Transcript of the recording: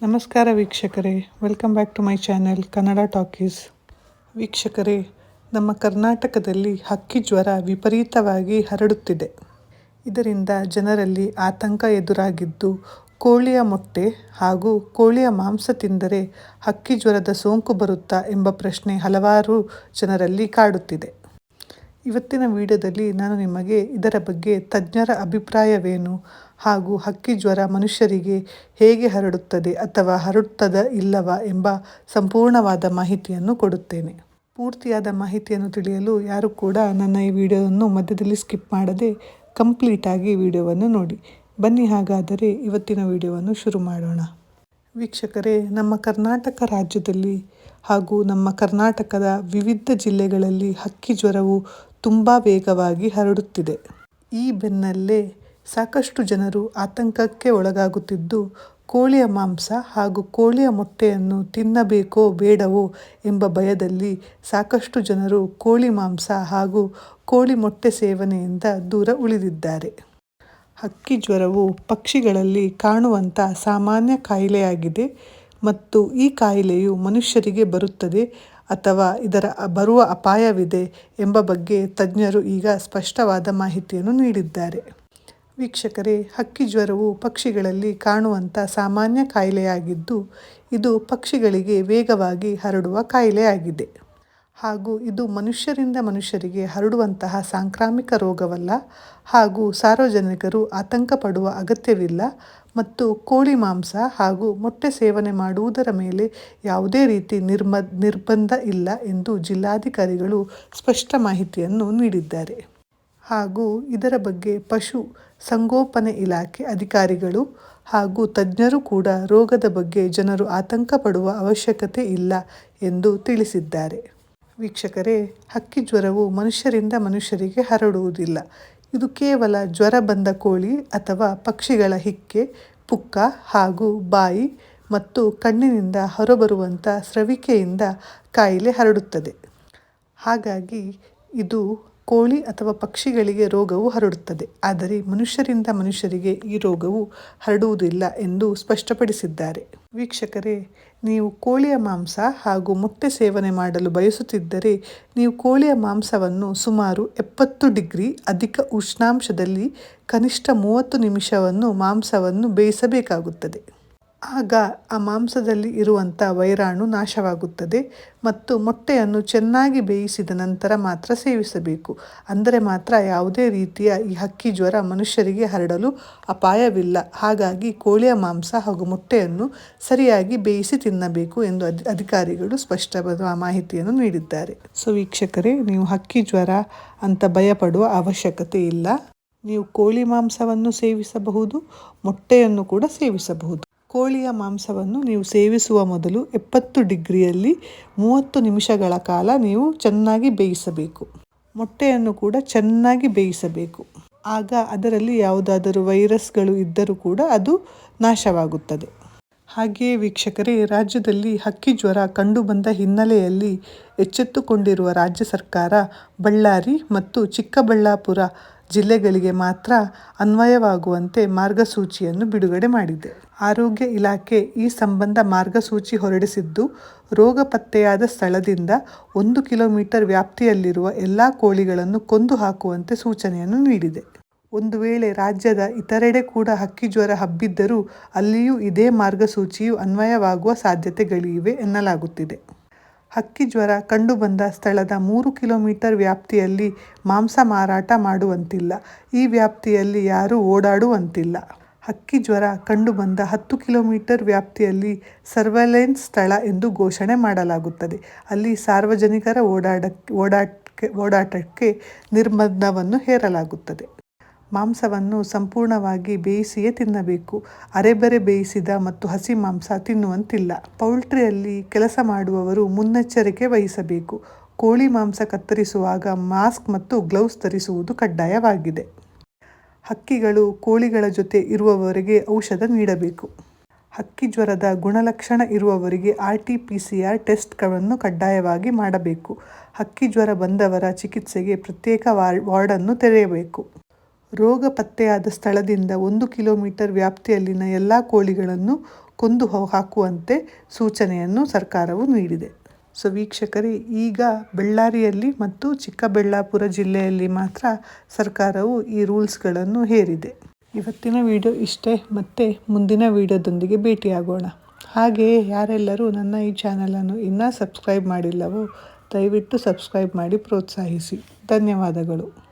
ನಮಸ್ಕಾರ ವೀಕ್ಷಕರೇ welcome back to my channel Kannada talkies ವೀಕ್ಷಕರೇ, ನಮ್ಮ ಕರ್ನಾಟಕದಲ್ಲಿ ಹಕ್ಕಿ ಜ್ವರ ವಿಪರೀತವಾಗಿ ಹರಡುತ್ತಿದೆ. ಇದರಿಂದ ಜನರಲ್ಲಿ ಆತಂಕ ಎದುರಾಗಿದ್ದು, ಕೋಳಿಯ ಮೊಟ್ಟೆ ಹಾಗೂ ಕೋಳಿಯ ಮಾಂಸ ತಿಂದರೆ ಹಕ್ಕಿ ಜ್ವರದ ಸೋಂಕು ಬರುತ್ತಾ ಎಂಬ ಪ್ರಶ್ನೆ ಹಲವಾರು ಜನರಲ್ಲಿ ಕಾಡುತ್ತಿದೆ. ಇವತ್ತಿನ ವಿಡಿಯೋದಲ್ಲಿ ನಾನು ನಿಮಗೆ ಇದರ ಬಗ್ಗೆ ತಜ್ಞರ ಅಭಿಪ್ರಾಯವೇನು? ಹಾಗೂ ಹಕ್ಕಿ ಜ್ವರ ಮನುಷ್ಯರಿಗೆ ಹೇಗೆ ಹರಡುತ್ತದೆ ಅಥವಾ ಹರಡುತ್ತದ ಇಲ್ಲವಾ ಎಂಬ ಸಂಪೂರ್ಣವಾದ ಮಾಹಿತಿಯನ್ನು ಕೊಡುತ್ತೇನೆ. ಪೂರ್ತಿಯಾದ ಮಾಹಿತಿಯನ್ನು ತಿಳಿಯಲು ಯಾರು ಕೂಡ ನನ್ನ ಈ ವಿಡಿಯೋವನ್ನು ಮಧ್ಯದಲ್ಲಿ ಸ್ಕಿಪ್ ಮಾಡದೆ ಕಂಪ್ಲೀಟಾಗಿ ವಿಡಿಯೋವನ್ನು ನೋಡಿ. ಬನ್ನಿ ಹಾಗಾದರೆ ಇವತ್ತಿನ ವಿಡಿಯೋವನ್ನು ಶುರು ಮಾಡೋಣ. ವೀಕ್ಷಕರೇ, ನಮ್ಮ ಕರ್ನಾಟಕ ರಾಜ್ಯದಲ್ಲಿ ಹಾಗೂ ನಮ್ಮ ಕರ್ನಾಟಕದ ವಿವಿಧ ಜಿಲ್ಲೆಗಳಲ್ಲಿ ಹಕ್ಕಿ ಜ್ವರವು ತುಂಬ ವೇಗವಾಗಿ ಹರಡುತ್ತಿದೆ. ಈ ಬೆನ್ನಲ್ಲೇ ಸಾಕಷ್ಟು ಜನರು ಆತಂಕಕ್ಕೆ ಒಳಗಾಗುತ್ತಿದ್ದು, ಕೋಳಿಯ ಮಾಂಸ ಹಾಗೂ ಕೋಳಿಯ ಮೊಟ್ಟೆಯನ್ನು ತಿನ್ನಬೇಕೋ ಬೇಡವೋ ಎಂಬ ಭಯದಲ್ಲಿ ಸಾಕಷ್ಟು ಜನರು ಕೋಳಿ ಮಾಂಸ ಹಾಗೂ ಕೋಳಿ ಮೊಟ್ಟೆ ಸೇವನೆಯಿಂದ ದೂರ ಉಳಿದಿದ್ದಾರೆ. ಹಕ್ಕಿ ಜ್ವರವು ಪಕ್ಷಿಗಳಲ್ಲಿ ಕಾಣುವಂಥ ಸಾಮಾನ್ಯ ಕಾಯಿಲೆಯಾಗಿದೆ ಮತ್ತು ಈ ಕಾಯಿಲೆಯು ಮನುಷ್ಯರಿಗೆ ಬರುತ್ತದೆ ಅಥವಾ ಇದರ ಬರುವ ಅಪಾಯವಿದೆ ಎಂಬ ಬಗ್ಗೆ ತಜ್ಞರು ಈಗ ಸ್ಪಷ್ಟವಾದ ಮಾಹಿತಿಯನ್ನು ನೀಡಿದ್ದಾರೆ. ವೀಕ್ಷಕರೇ, ಹಕ್ಕಿ ಜ್ವರವು ಪಕ್ಷಿಗಳಲ್ಲಿ ಕಾಣುವಂಥ ಸಾಮಾನ್ಯ ಕಾಯಿಲೆಯಾಗಿದ್ದು, ಇದು ಪಕ್ಷಿಗಳಿಗೆ ವೇಗವಾಗಿ ಹರಡುವ ಕಾಯಿಲೆಯಾಗಿದೆ. ಹಾಗೂ ಇದು ಮನುಷ್ಯರಿಂದ ಮನುಷ್ಯರಿಗೆ ಹರಡುವಂತಹ ಸಾಂಕ್ರಾಮಿಕ ರೋಗವಲ್ಲ ಹಾಗೂ ಸಾರ್ವಜನಿಕರು ಆತಂಕ ಪಡುವ ಅಗತ್ಯವಿಲ್ಲ ಮತ್ತು ಕೋಳಿ ಮಾಂಸ ಹಾಗೂ ಮೊಟ್ಟೆ ಸೇವನೆ ಮಾಡುವುದರ ಮೇಲೆ ಯಾವುದೇ ರೀತಿ ನಿರ್ಮ, ನಿರ್ಬಂಧ ಇಲ್ಲ ಎಂದು ಜಿಲ್ಲಾಧಿಕಾರಿಗಳು ಸ್ಪಷ್ಟ ಮಾಹಿತಿಯನ್ನು ನೀಡಿದ್ದಾರೆ. ಹಾಗೂ ಇದರ ಬಗ್ಗೆ ಪಶು ಸಂಗೋಪನೆ ಇಲಾಖೆ ಅಧಿಕಾರಿಗಳು ಹಾಗೂ ತಜ್ಞರು ಕೂಡ ರೋಗದ ಬಗ್ಗೆ ಜನರು ಆತಂಕ ಪಡುವ ಅವಶ್ಯಕತೆ ಇಲ್ಲ ಎಂದು ತಿಳಿಸಿದ್ದಾರೆ. ವೀಕ್ಷಕರೇ, ಹಕ್ಕಿ ಜ್ವರವು ಮನುಷ್ಯರಿಂದ ಮನುಷ್ಯರಿಗೆ ಹರಡುವುದಿಲ್ಲ. ಇದು ಕೇವಲ ಜ್ವರ ಬಂದ ಕೋಳಿ ಅಥವಾ ಪಕ್ಷಿಗಳ ಹಿಕ್ಕೆ, ಪುಕ್ಕ ಹಾಗೂ ಬಾಯಿ ಮತ್ತು ಕಣ್ಣಿನಿಂದ ಹೊರಬರುವಂಥ ಸ್ರವಿಕೆಯಿಂದ ಕಾಯಿಲೆ ಹರಡುತ್ತದೆ. ಹಾಗಾಗಿ ಇದು ಕೋಳಿ ಅಥವಾ ಪಕ್ಷಿಗಳಿಗೆ ರೋಗವು ಹರಡುತ್ತದೆ. ಆದರೆ ಮನುಷ್ಯರಿಂದ ಮನುಷ್ಯರಿಗೆ ಈ ರೋಗವು ಹರಡುವುದಿಲ್ಲ ಎಂದು ಸ್ಪಷ್ಟಪಡಿಸಿದ್ದಾರೆ. ವೀಕ್ಷಕರೇ, ನೀವು ಕೋಳಿಯ ಮಾಂಸ ಹಾಗೂ ಮೊಟ್ಟೆ ಸೇವನೆ ಮಾಡಲು ಬಯಸುತ್ತಿದ್ದರೆ, ನೀವು ಕೋಳಿಯ ಮಾಂಸವನ್ನು ಸುಮಾರು ಎಪ್ಪತ್ತು ಡಿಗ್ರಿ ಅಧಿಕ ಉಷ್ಣಾಂಶದಲ್ಲಿ ಕನಿಷ್ಠ ಮೂವತ್ತು ನಿಮಿಷವನ್ನು ಮಾಂಸವನ್ನು ಬೇಯಿಸಬೇಕಾಗುತ್ತದೆ. ಆಗ ಆ ಮಾಂಸದಲ್ಲಿ ಇರುವಂಥ ವೈರಾಣು ನಾಶವಾಗುತ್ತದೆ ಮತ್ತು ಮೊಟ್ಟೆಯನ್ನು ಚೆನ್ನಾಗಿ ಬೇಯಿಸಿದ ನಂತರ ಮಾತ್ರ ಸೇವಿಸಬೇಕು. ಅಂದರೆ ಮಾತ್ರ ಯಾವುದೇ ರೀತಿಯ ಈ ಹಕ್ಕಿ ಜ್ವರ ಮನುಷ್ಯರಿಗೆ ಹರಡಲು ಅಪಾಯವಿಲ್ಲ. ಹಾಗಾಗಿ ಕೋಳಿಯ ಮಾಂಸ ಹಾಗೂ ಮೊಟ್ಟೆಯನ್ನು ಸರಿಯಾಗಿ ಬೇಯಿಸಿ ತಿನ್ನಬೇಕು ಎಂದು ಅಧಿ, ಅಧಿಕಾರಿಗಳು ಸ್ಪಷ್ಟವಾದ ಮಾಹಿತಿಯನ್ನು ನೀಡಿದ್ದಾರೆ. ಸೊ ವೀಕ್ಷಕರೇ, ನೀವು ಹಕ್ಕಿ ಜ್ವರ ಅಂತ ಭಯಪಡುವ ಅವಶ್ಯಕತೆ ಇಲ್ಲ. ನೀವು ಕೋಳಿ ಮಾಂಸವನ್ನು ಸೇವಿಸಬಹುದು, ಮೊಟ್ಟೆಯನ್ನು ಕೂಡ ಸೇವಿಸಬಹುದು. ಕೋಳಿಯ ಮಾಂಸವನ್ನು ನೀವು ಸೇವಿಸುವ ಮೊದಲು ಎಪ್ಪತ್ತು ಡಿಗ್ರಿಯಲ್ಲಿ ಮೂವತ್ತು ನಿಮಿಷಗಳ ಕಾಲ ನೀವು ಚೆನ್ನಾಗಿ ಬೇಯಿಸಬೇಕು. ಮೊಟ್ಟೆಯನ್ನು ಕೂಡ ಚೆನ್ನಾಗಿ ಬೇಯಿಸಬೇಕು. ಆಗ ಅದರಲ್ಲಿ ಯಾವುದಾದರೂ ವೈರಸ್ಗಳು ಇದ್ದರೂ ಕೂಡ ಅದು ನಾಶವಾಗುತ್ತದೆ. ಹಾಗೆಯೇ ವೀಕ್ಷಕರೇ, ರಾಜ್ಯದಲ್ಲಿ ಹಕ್ಕಿ ಜ್ವರ ಕಂಡುಬಂದ ಹಿನ್ನೆಲೆಯಲ್ಲಿ ಎಚ್ಚೆತ್ತುಕೊಂಡಿರುವ ರಾಜ್ಯ ಸರ್ಕಾರ ಬಳ್ಳಾರಿ ಮತ್ತು ಚಿಕ್ಕಬಳ್ಳಾಪುರ ಜಿಲ್ಲೆಗಳಿಗೆ ಮಾತ್ರ ಅನ್ವಯವಾಗುವಂತೆ ಮಾರ್ಗಸೂಚಿಯನ್ನು ಬಿಡುಗಡೆ ಮಾಡಿದೆ. ಆರೋಗ್ಯ ಇಲಾಖೆ ಈ ಸಂಬಂಧ ಮಾರ್ಗಸೂಚಿ ಹೊರಡಿಸಿದ್ದು, ರೋಗ ಪತ್ತೆಯಾದ ಸ್ಥಳದಿಂದ ಒಂದು ಕಿಲೋಮೀಟರ್ ವ್ಯಾಪ್ತಿಯಲ್ಲಿರುವ ಎಲ್ಲ ಕೋಳಿಗಳನ್ನು ಕೊಂದು ಹಾಕುವಂತೆ ಸೂಚನೆಯನ್ನು ನೀಡಿದೆ. ಒಂದು ವೇಳೆ ರಾಜ್ಯದ ಇತರೆಡೆ ಕೂಡ ಹಕ್ಕಿ ಜ್ವರ ಹಬ್ಬಿದ್ದರೂ, ಅಲ್ಲಿಯೂ ಇದೇ ಮಾರ್ಗಸೂಚಿಯು ಅನ್ವಯವಾಗುವ ಸಾಧ್ಯತೆಗಳಿವೆ ಎನ್ನಲಾಗುತ್ತಿದೆ. ಹಕ್ಕಿ ಜ್ವರ ಕಂಡುಬಂದ ಸ್ಥಳದ ಮೂರು ಕಿಲೋಮೀಟರ್ ವ್ಯಾಪ್ತಿಯಲ್ಲಿ ಮಾಂಸ ಮಾರಾಟ ಮಾಡುವಂತಿಲ್ಲ. ಈ ವ್ಯಾಪ್ತಿಯಲ್ಲಿ ಯಾರೂ ಓಡಾಡುವಂತಿಲ್ಲ. ಹಕ್ಕಿ ಜ್ವರ ಕಂಡುಬಂದ ಹತ್ತು ಕಿಲೋಮೀಟರ್ ವ್ಯಾಪ್ತಿಯಲ್ಲಿ ಸರ್ವೆಲೆನ್ಸ್ ಸ್ಥಳ ಎಂದು ಘೋಷಣೆ ಮಾಡಲಾಗುತ್ತದೆ. ಅಲ್ಲಿ ಸಾರ್ವಜನಿಕರ ಓಡಾಡಕ್ಕೆ ಓಡಾಟಕ್ಕೆ ಓಡಾಟಕ್ಕೆ ನಿರ್ಬಂಧವನ್ನು ಹೇರಲಾಗುತ್ತದೆ. ಮಾಂಸವನ್ನು ಸಂಪೂರ್ಣವಾಗಿ ಬೇಯಿಸಿಯೇ ತಿನ್ನಬೇಕು. ಅರೆಬರೆ ಬೇಯಿಸಿದ ಮತ್ತು ಹಸಿ ಮಾಂಸ ತಿನ್ನುವಂತಿಲ್ಲ. ಪೌಲ್ಟ್ರಿಯಲ್ಲಿ ಕೆಲಸ ಮಾಡುವವರು ಮುನ್ನೆಚ್ಚರಿಕೆ ವಹಿಸಬೇಕು. ಕೋಳಿ ಮಾಂಸ ಕತ್ತರಿಸುವಾಗ ಮಾಸ್ಕ್ ಮತ್ತು ಗ್ಲೌಸ್ ಧರಿಸುವುದು ಕಡ್ಡಾಯವಾಗಿದೆ. ಹಕ್ಕಿಗಳು ಕೋಳಿಗಳ ಜೊತೆ ಇರುವವರಿಗೆ ಔಷಧ ನೀಡಬೇಕು. ಹಕ್ಕಿ ಜ್ವರದ ಗುಣಲಕ್ಷಣ ಇರುವವರಿಗೆ R T P C R ಟೆಸ್ಟ್ಗಳನ್ನು ಕಡ್ಡಾಯವಾಗಿ ಮಾಡಬೇಕು. ಹಕ್ಕಿ ಜ್ವರ ಬಂದವರ ಚಿಕಿತ್ಸೆಗೆ ಪ್ರತ್ಯೇಕ ವಾರ್ಡನ್ನು ತೆರೆಯಬೇಕು. ರೋಗ ಪತ್ತೆಯಾದ ಸ್ಥಳದಿಂದ ಒಂದು ಕಿಲೋಮೀಟರ್ ವ್ಯಾಪ್ತಿಯಲ್ಲಿನ ಎಲ್ಲ ಕೋಳಿಗಳನ್ನು ಕೊಂದು ಹಾಕುವಂತೆ ಸೂಚನೆಯನ್ನು ಸರ್ಕಾರವು ನೀಡಿದೆ. ಸೊ ವೀಕ್ಷಕರೇ, ಈಗ ಬಳ್ಳಾರಿಯಲ್ಲಿ ಮತ್ತು ಚಿಕ್ಕಬಳ್ಳಾಪುರ ಜಿಲ್ಲೆಯಲ್ಲಿ ಮಾತ್ರ ಸರ್ಕಾರವು ಈ ರೂಲ್ಸ್ಗಳನ್ನು ಹೇರಿದೆ. ಇವತ್ತಿನ ವಿಡಿಯೋ ಇಷ್ಟೇ, ಮತ್ತೆ ಮುಂದಿನ ವಿಡಿಯೋದೊಂದಿಗೆ ಭೇಟಿಯಾಗೋಣ. ಹಾಗೆಯೇ ಯಾರೆಲ್ಲರೂ ನನ್ನ ಈ ಚಾನಲನ್ನು ಇನ್ನೂ ಸಬ್ಸ್ಕ್ರೈಬ್ ಮಾಡಿಲ್ಲವೋ, ದಯವಿಟ್ಟು ಸಬ್ಸ್ಕ್ರೈಬ್ ಮಾಡಿ ಪ್ರೋತ್ಸಾಹಿಸಿ. ಧನ್ಯವಾದಗಳು.